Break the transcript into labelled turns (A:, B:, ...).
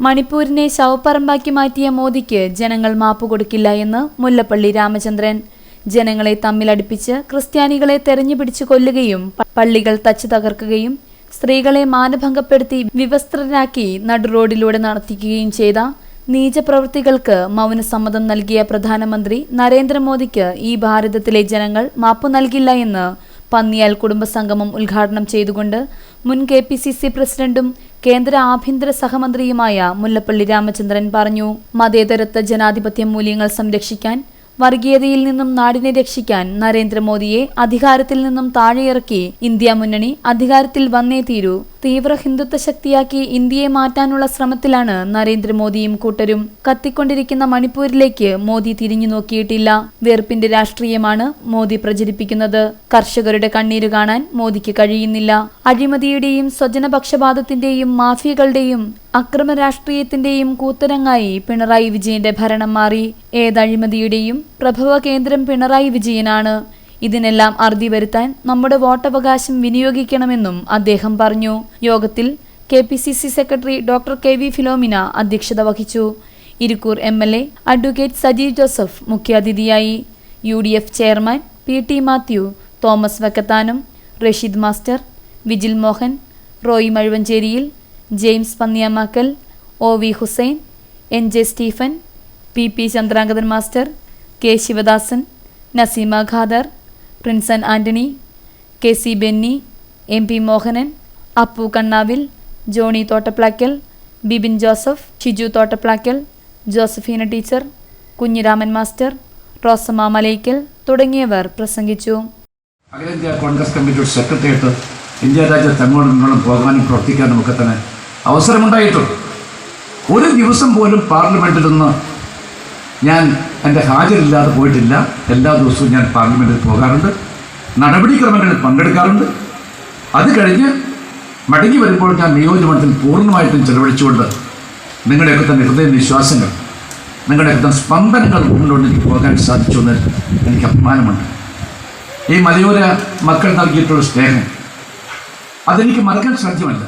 A: മണിപ്പൂരിനെ ശവപ്പറമ്പാക്കി മാറ്റിയ മോദിക്ക് ജനങ്ങൾ മാപ്പ് കൊടുക്കില്ല എന്ന് മുല്ലപ്പള്ളി രാമചന്ദ്രൻ. ജനങ്ങളെ തമ്മിലടിപ്പിച്ച് ക്രിസ്ത്യാനികളെ തെരഞ്ഞുപിടിച്ച് കൊല്ലുകയും പള്ളികൾ തച്ചു തകർക്കുകയും സ്ത്രീകളെ മാനഭംഗപ്പെടുത്തി വിവസ്ത്രരാക്കി നടുറോഡിലൂടെ നടത്തിക്കുകയും ചെയ്ത നീചപ്രവൃത്തികൾക്ക് മൗനസമ്മതം നൽകിയ പ്രധാനമന്ത്രി നരേന്ദ്രമോദിക്ക് ഈ ഭാരതത്തിലെ ജനങ്ങൾ മാപ്പു നൽകില്ല എന്ന് പന്നിയാൽ കുടുംബസംഗമം ഉദ്ഘാടനം ചെയ്തുകൊണ്ട് മുൻ കെ പി സി സി പ്രസിഡന്റും കേന്ദ്ര ആഭ്യന്തര സഹമന്ത്രിയുമായ മുല്ലപ്പള്ളി രാമചന്ദ്രൻ പറഞ്ഞു മതേതരത്വ ജനാധിപത്യ മൂല്യങ്ങൾ സംരക്ഷിക്കാൻ വർഗീയതയിൽ നിന്നും നാടിനെ രക്ഷിക്കാൻ നരേന്ദ്രമോദിയെ അധികാരത്തിൽ നിന്നും താഴെയിറക്കി ഇന്ത്യ മുന്നണി അധികാരത്തിൽ വന്നേ തീരൂ. തീവ്ര ഹിന്ദുത്വ ശക്തിയാക്കി ഇന്ത്യയെ മാറ്റാനുള്ള ശ്രമത്തിലാണ് നരേന്ദ്രമോദിയും കൂട്ടരും കത്തിക്കൊണ്ടിരിക്കുന്ന മണിപ്പൂരിലേക്ക് മോദി തിരിഞ്ഞു നോക്കിയിട്ടില്ല. വെറുപ്പിന്റെ രാഷ്ട്രീയമാണ് മോദി പ്രചരിപ്പിക്കുന്നത്. കർഷകരുടെ കണ്ണീര് കാണാൻ മോദിക്ക് കഴിയുന്നില്ല. അഴിമതിയുടെയും സ്വജനപക്ഷപാതത്തിന്റെയും മാഫിയകളുടെയും അക്രമ രാഷ്ട്രീയത്തിന്റെയും കൂത്തരങ്ങായി പിണറായി വിജയന്റെ ഭരണം മാറി. ഏതഴിമതിയുടെയും പ്രഭവ കേന്ദ്രം പിണറായി വിജയനാണ്. ഇതിനെല്ലാം അറുതി വരുത്താൻ നമ്മുടെ വോട്ടവകാശം വിനിയോഗിക്കണമെന്നും അദ്ദേഹം പറഞ്ഞു. യോഗത്തിൽ K P C C secretary doctor K V Philomina അധ്യക്ഷത വഹിച്ചു. Irikkur M L A advocate Sajeev Joseph മുഖ്യാതിഥിയായി. U D F chairman P T Mathew Thomas Vakkathanam Rasheed master Vijil Mohan Roy മഴുവഞ്ചേരിയിൽ James Panniyamakkal O V Hussain N J Stephen P P Chandrangathan master K Sivadasan Naseema Khader Prinson Antony K C Benny M P Mohanan Appu Kannavil Johnny Thottaplackal Bibin Joseph Shiju Thottaplackal Josephina teacher Kunhiraman master Rosamma Malackal തുടങ്ങിയവർ പ്രസംഗിച്ചു.
B: അഖിലേന്ത്യാ കോൺഗ്രസ് കമ്മിറ്റിയുടെ secretariat India രാജ്യത്ത് അങ്ങോട്ടും ഇങ്ങോട്ടും പോകാനും പ്രവർത്തിക്കാനും ഒക്കെ തന്നെ അവസരമുണ്ടായിട്ടുണ്ട്. ഒരു ദിവസം പോലും പാർലമെന്റിൽ നിന്ന് ഞാൻ എന്റെ ഹാജരില്ലാതെ പോയിട്ടില്ല. എല്ലാ ദിവസവും ഞാൻ പാർലമെന്റിൽ പോകാറുണ്ട്. നടപടിക്രമങ്ങളിൽ പങ്കെടുക്കാറുണ്ട്. അത് കഴിഞ്ഞ് മടങ്ങി വരുമ്പോൾ ഞാൻ നിയോജകമണ്ഡലത്തിൽ പൂർണമായിട്ടും ചെലവഴിച്ചുകൊണ്ട് നിങ്ങളുടെയൊക്കെ തന്നെ ഹൃദയ വിശ്വാസങ്ങൾ നിങ്ങളുടെയൊക്കെ തന്നെ സ്പന്ദനങ്ങൾ എനിക്ക് പോകാൻ സാധിച്ചു എന്ന് എനിക്ക് അഭിമാനമുണ്ട്. ഈ മലയോര മക്കൾ നൽകിയിട്ടുള്ള സ്നേഹം അതെനിക്ക് മറക്കാൻ സാധ്യമല്ല.